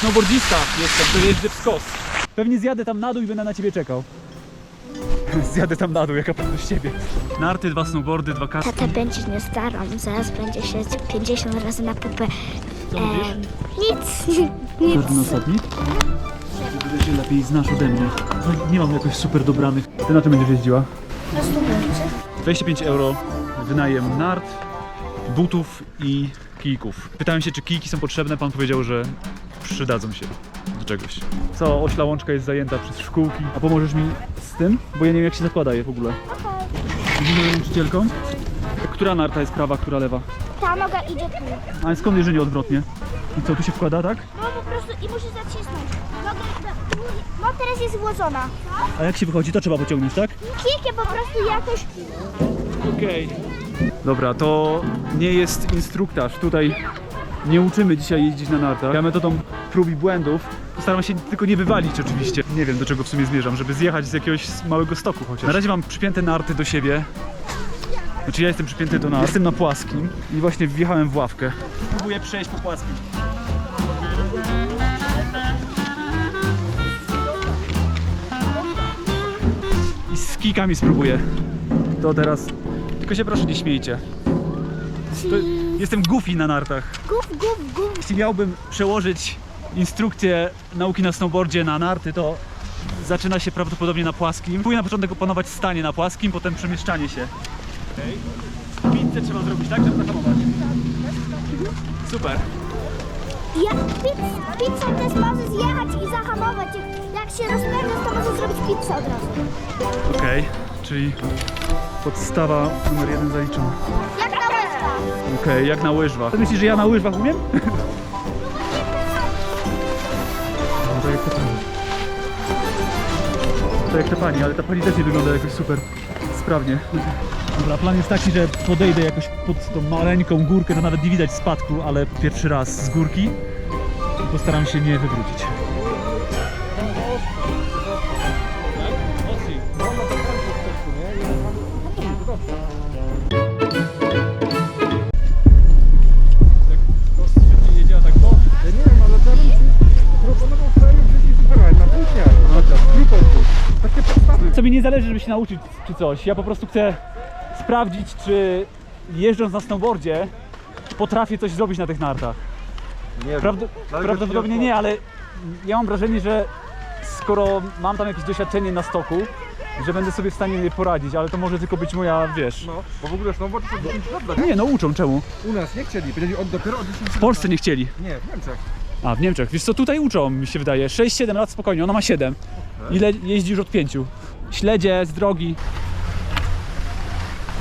snowboardzista jestem, to jeżdżę w skos. Pewnie zjadę tam na dół i będę na ciebie czekał. Zjadę tam na dół, jaka pewność ciebie. Narty, dwa snowboardy, dwa kaski. Tata będzie nie starą, zaraz będzie się 50 razy na pupę. Co mówisz? Em, nic, nic. Ten ostatni? Ty się lepiej znasz ode mnie. No, Nie mam jakoś super dobranych. Ty na czym będziesz jeździła? Na snowboardzie? 25 euro wynajem nart, butów i kijków. Pytałem się, czy kijki są potrzebne, pan powiedział, że przydadzą się do czegoś. Co, ośla łączka jest zajęta przez szkółki. A pomożesz mi z tym? Bo ja nie wiem, jak się zakłada je w ogóle. Widzimy nauczycielką? Która narta jest prawa, która lewa? Ta noga idzie tu. A skąd jeżeli odwrotnie? I co, tu się wkłada, tak? No po prostu i musi zacisnąć. Noga, no teraz jest włożona. A jak się wychodzi, to trzeba pociągnąć, tak? Kiekie po prostu jakoś... Okej. Dobra, to nie jest instruktaż. Tutaj nie uczymy dzisiaj jeździć na nartach. Ja metodą prób i błędów postaram się tylko nie wywalić oczywiście. Nie wiem do czego w sumie zmierzam, żeby zjechać z jakiegoś małego stoku chociaż. Na razie mam przypięte narty do siebie. Znaczy ja jestem przypięty do nart. Jestem na płaskim i właśnie wjechałem w ławkę. Próbuję przejść po płaskim. I z kikami spróbuję. To teraz. Tylko się proszę nie śmiejcie. To jestem goofy na nartach. Guf, guf, guf. Jeśli miałbym przełożyć instrukcję nauki na snowboardzie na narty, to zaczyna się prawdopodobnie na płaskim. Próbuję na początek opanować stanie na płaskim, potem przemieszczanie się. Okay. Pizzę trzeba zrobić, tak? Żeby zahamować. Super. Ja, pizz, pizzą też może zjechać i zahamować. Jak, jak się rozpędzasz, to może zrobić pizzę od razu. Okej, czyli podstawa numer jeden zaliczona. Jak. Okej, jak na łyżwach. Myślisz, że ja na łyżwach umiem? No to jak ta pani. To jak ta pani, ale ta pani też nie wygląda jakoś super sprawnie. Dobra, plan jest taki, że podejdę jakoś pod tą maleńką górkę, to nawet nie widać spadku, ale pierwszy raz z górki postaram się nie wywrócić. Co mi nie zależy, żeby się nauczyć czy coś. Ja po prostu chcę sprawdzić, czy jeżdżąc na snowboardzie potrafię coś zrobić na tych nartach. Nie wiem. Prawd- Nawet prawdopodobnie nie, ale ja mam wrażenie, że skoro mam tam jakieś doświadczenie na stoku, że będę sobie w stanie poradzić, ale to może tylko być moja, wiesz... No, bo w ogóle snowboard to 10 lat dla Nie, no uczą, czemu? U nas nie chcieli, powiedzieli od dopiero od 10 W Polsce nie chcieli. Nie, w Niemczech. A, w Niemczech. Wiesz co, tutaj uczą, mi się wydaje. 6-7 lat spokojnie, ona ma 7. Ile jeździ już od 5? Śledzie z drogi.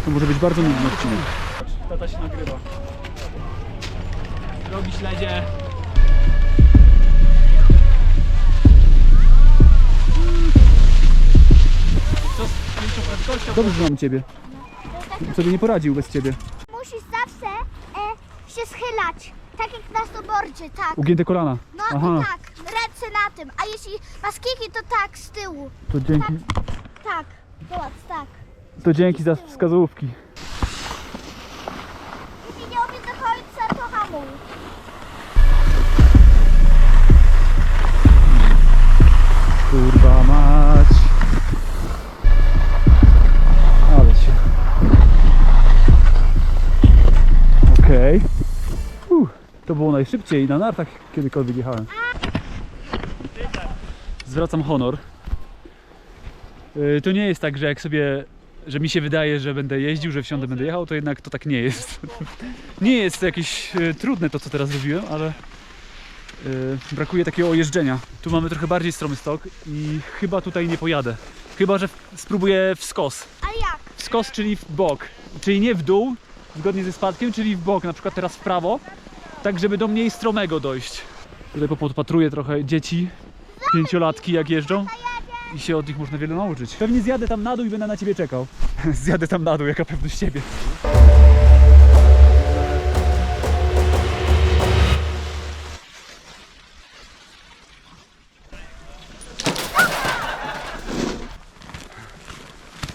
To może być bardzo nudny odcinek. Tata się nagrywa. Drogi śledzie. Co z większą prędkością? Dobrze, że mam ciebie. Sobie nie poradził bez ciebie. Musisz zawsze e, się schylać. Tak jak na snowboardzie, tak. Ugięte kolana. No Aha, i tak, ręce na tym. A jeśli masz kiki, to tak, z tyłu. to dzięki, Tak, zobacz, tak. to dzięki za wskazówki. Jeśli nie umiesz do końca, to hamuj. Kurwa mać. Ale się. Okej. Uff, To było najszybciej na nartach kiedykolwiek jechałem. Zwracam honor. Yy, To nie jest tak, że jak sobie, że mi się wydaje, że będę jeździł, że wsiądę, będę jechał, to jednak to tak nie jest. Nie jest to jakieś yy, trudne to, co teraz robiłem, ale Yy, brakuje takiego ojeżdżenia. Tu mamy trochę bardziej stromy stok i chyba tutaj nie pojadę. Chyba, że spróbuję w skos. Jak? W skos, czyli w bok. Czyli nie w dół, zgodnie ze spadkiem, czyli w bok, na przykład teraz w prawo, tak żeby do mniej stromego dojść. Tutaj popodpatruję trochę dzieci, pięciolatki jak jeżdżą i się od nich można wiele nauczyć. Pewnie zjadę tam na dół i będę na ciebie czekał. zjadę tam na dół, jaka pewność siebie.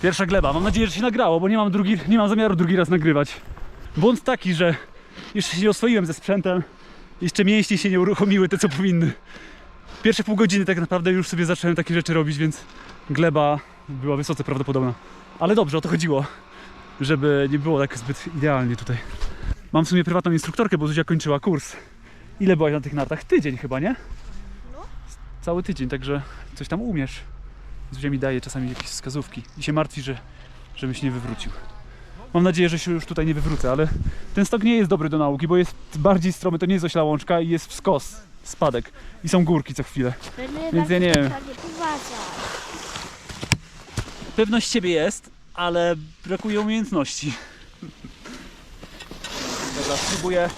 Pierwsza gleba. Mam nadzieję, że się nagrało, bo nie mam, drugi, nie mam zamiaru drugi raz nagrywać. Błąd taki, że jeszcze się nie oswoiłem ze sprzętem jeszcze mięśnie się nie uruchomiły, te co powinny. Pierwsze pół godziny tak naprawdę już sobie zacząłem takie rzeczy robić, więc gleba była wysoce prawdopodobna. Ale dobrze, o to chodziło, żeby nie było tak zbyt idealnie tutaj. Mam w sumie prywatną instruktorkę, bo Zuzia kończyła kurs. Ile byłaś na tych nartach? Tydzień chyba, nie? Cały tydzień, także coś tam umiesz. Zuzia mi daje czasami jakieś wskazówki i się martwi, że żebym się nie wywrócił. Mam nadzieję, że się już tutaj nie wywrócę, ale ten stok nie jest dobry do nauki, bo jest bardziej stromy, to nie jest ośla łączka i jest skos, spadek i są górki co chwilę. Więc ja nie wiem. Pewność siebie jest, ale brakuje umiejętności. Dobra, spróbuję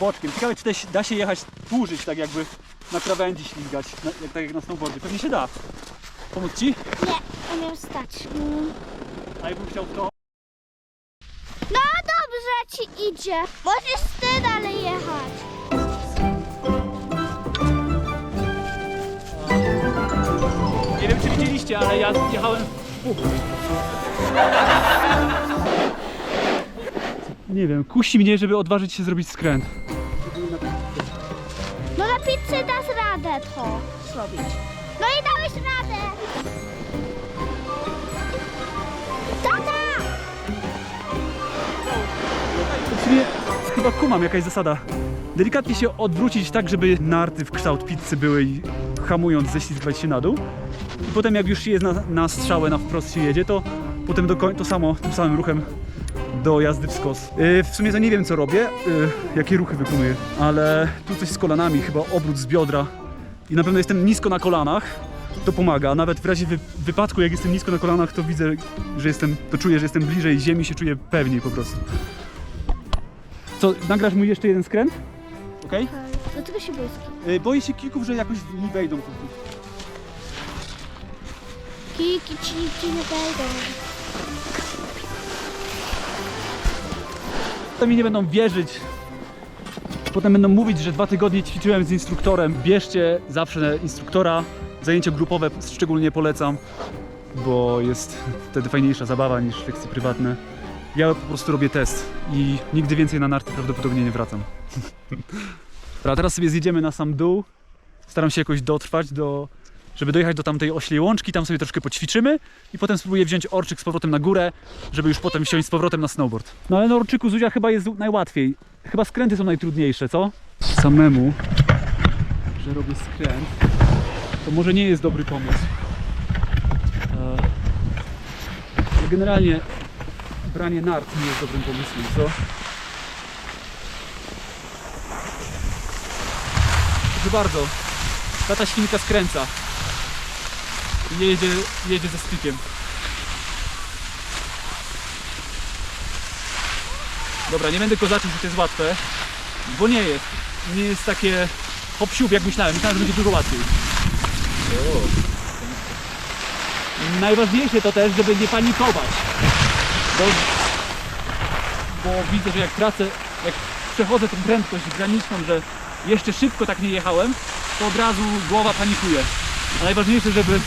boczkiem. Ciekawe, czy też da się jechać, dłużyć tak jakby na krawędzi ślizgać, na, jak, tak jak na snowboardzie. Pewnie się da. Pomóc Ci? Nie, umiem stać. Mm. A jakbym chciał to... No dobrze ci idzie. Możesz ty dalej jechać. Widzieliście, ale ja jechałem w pół. Nie wiem, kusi mnie, żeby odważyć się zrobić skręt. No na pizzę dasz radę to zrobić. No i dałeś radę. Tata! W sumie chyba kumam jakaś zasada. Delikatnie się odwrócić tak, żeby narty w kształt pizzy były i hamując ześlizgwać się na dół. I potem jak już się jest na, na strzałę, na wprost się jedzie, to potem do to samo, tym samym ruchem do jazdy w skos. Yy, w sumie to nie wiem co robię, yy, jakie ruchy wykonuję, ale tu coś z kolanami, chyba obrót z biodra i na pewno jestem nisko na kolanach. To pomaga. Nawet w razie wy- wypadku, jak jestem nisko na kolanach, to widzę, że jestem, to czuję, że jestem bliżej ziemi, się czuję pewniej po prostu. Co, nagrasz mój jeszcze jeden skręt? Okej? Dlaczego się boisz? Okay? Boję się kilków, że jakoś mi wejdą po prostu. Kiki ci ci nie wejdą. To mi nie będą wierzyć. Potem będą mówić, że dwa tygodnie ćwiczyłem z instruktorem. Bierzcie zawsze instruktora. Zajęcia grupowe szczególnie polecam, bo jest wtedy fajniejsza zabawa niż lekcje prywatne. Ja po prostu robię test i nigdy więcej na narty prawdopodobnie nie wracam. Dobra, teraz sobie zjedziemy na sam dół. Staram się jakoś dotrwać do, żeby dojechać do tamtej oślej łączki, tam sobie troszkę poćwiczymy i potem spróbuję wziąć orczyk z powrotem na górę, żeby już potem wsiąść z powrotem na snowboard. No ale na orczyku Zuzia chyba jest najłatwiej. Chyba skręty są najtrudniejsze, co? Samemu, że robię skręt, to może nie jest dobry pomysł. E, ale generalnie branie nart nie jest dobrym pomysłem, co? Proszę bardzo, tata świnka skręca. Jedzie, jedzie ze stykiem. Dobra, nie będę kozaczył, że to jest łatwe, bo nie jest. Nie jest takie hop jak myślałem. Myślałem, że będzie dużo łatwiej. Najważniejsze to też, żeby nie panikować. Bo, bo widzę, że jak tracę, jak przechodzę tą prędkość graniczną, że jeszcze szybko tak nie jechałem, to od razu głowa panikuje. A najważniejsze, żeby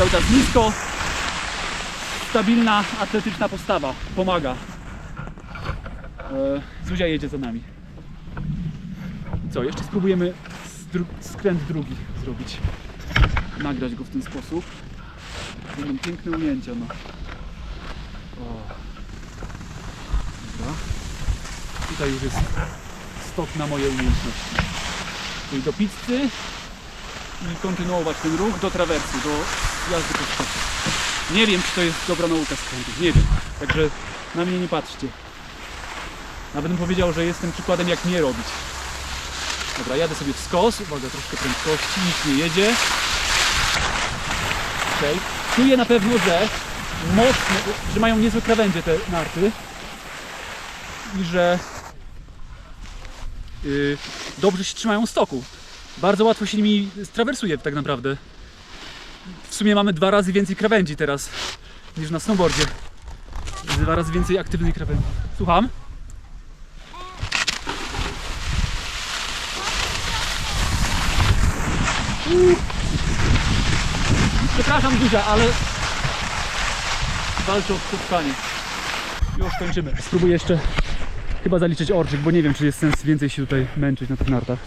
cały czas nisko, stabilna, atletyczna postawa pomaga. E, Zuzia jedzie za nami. Co, jeszcze spróbujemy dru- skręt drugi zrobić. Nagrać go w ten sposób. Będą piękne ujęcia, no. O. Dobra. Tutaj już jest stok na moje umiejętności. Czyli do pizzy i kontynuować ten ruch do trawersy, do jazdy po stoku. Nie wiem, czy to jest dobra nauka skrętów, nie wiem. Także na mnie nie patrzcie. Nawet bym powiedział, że jestem przykładem jak nie robić. Dobra, jadę sobie w skos, uwaga, troszkę prędkości, nic nie jedzie. Okej. Czuję na pewno, że mocno, że mają niezłe krawędzie te narty i że yy, dobrze się trzymają stoku. Bardzo łatwo się nimi trawersuje tak naprawdę. W sumie mamy dwa razy więcej krawędzi teraz niż na snowboardzie. Dwa razy więcej aktywnej krawędzi. Słucham? Przepraszam Zuzia, ale walczę o przetrwanie. Już kończymy. Spróbuję jeszcze chyba zaliczyć orczyk, bo nie wiem, czy jest sens więcej się tutaj męczyć na tych nartach.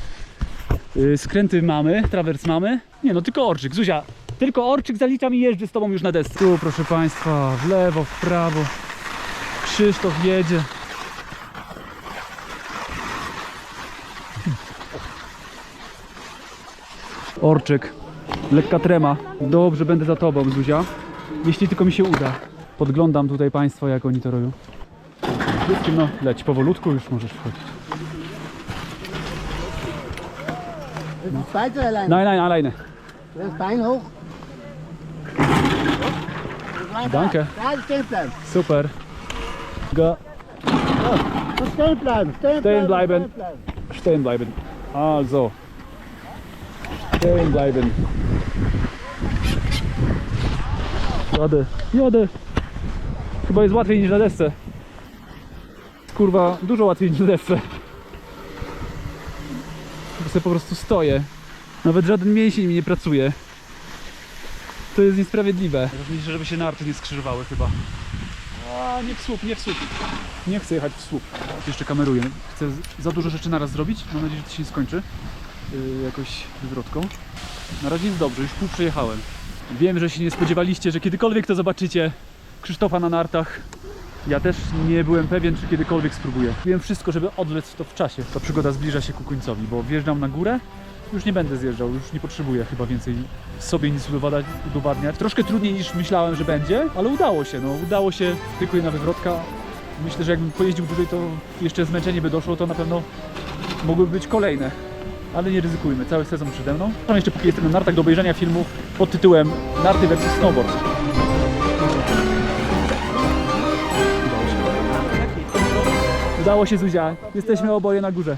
Yy, skręty mamy, trawers mamy. Nie no, tylko orczyk. Zuzia, tylko orczyk zaliczam i jeżdżę z tobą już na desce. Tu, proszę państwa, w lewo, w prawo. Krzysztof jedzie. Orczyk. Lekka trema. Dobrze, będę za tobą, Zuzia. Jeśli tylko mi się uda. Podglądam tutaj państwa, jak oni to robią. Dzieckiem, no, leć powolutku, już możesz wchodzić. Allein. Nein, nein, alleine. Das Bein hoch. Danke. Ja, stehen bleiben. Super. Go. Und stehen bleiben. Stehen, Stehen bleiben. Bleiben. Stehen bleiben. Also. Stehen bleiben. Jadę, jadę. Chyba jest łatwiej niż na desce. Kurwa, dużo łatwiej niż na desce. Sobie po prostu stoję. Nawet żaden mięsień mi nie pracuje. To jest niesprawiedliwe. Ważniejsze, żeby się narty nie skrzyżowały chyba. A, nie w słup, nie w słup. Nie chcę jechać w słup. Jeszcze kameruję. Chcę za dużo rzeczy naraz zrobić. Mam nadzieję, że to się skończy yy, jakoś wywrotką. Na razie jest dobrze, już pół przejechałem. Wiem, że się nie spodziewaliście, że kiedykolwiek to zobaczycie Krzysztofa na nartach. Ja też nie byłem pewien, czy kiedykolwiek spróbuję. Wiem wszystko, żeby odlec to w czasie. Ta przygoda zbliża się ku końcowi, bo wjeżdżam na górę. Już nie będę zjeżdżał, już nie potrzebuję chyba więcej sobie nic udowadniać-. Troszkę trudniej niż myślałem, że będzie, ale udało się. No, udało się tylko jedna wywrotka. Myślę, że jakbym pojeździł dłużej, to jeszcze zmęczenie by doszło, to na pewno mogłyby być kolejne. Ale nie ryzykujmy, cały sezon przede mną. Mam jeszcze póki jestem na nartach do obejrzenia filmu pod tytułem Narty versus Snowboard. Udało się Zuzia, jesteśmy oboje na górze.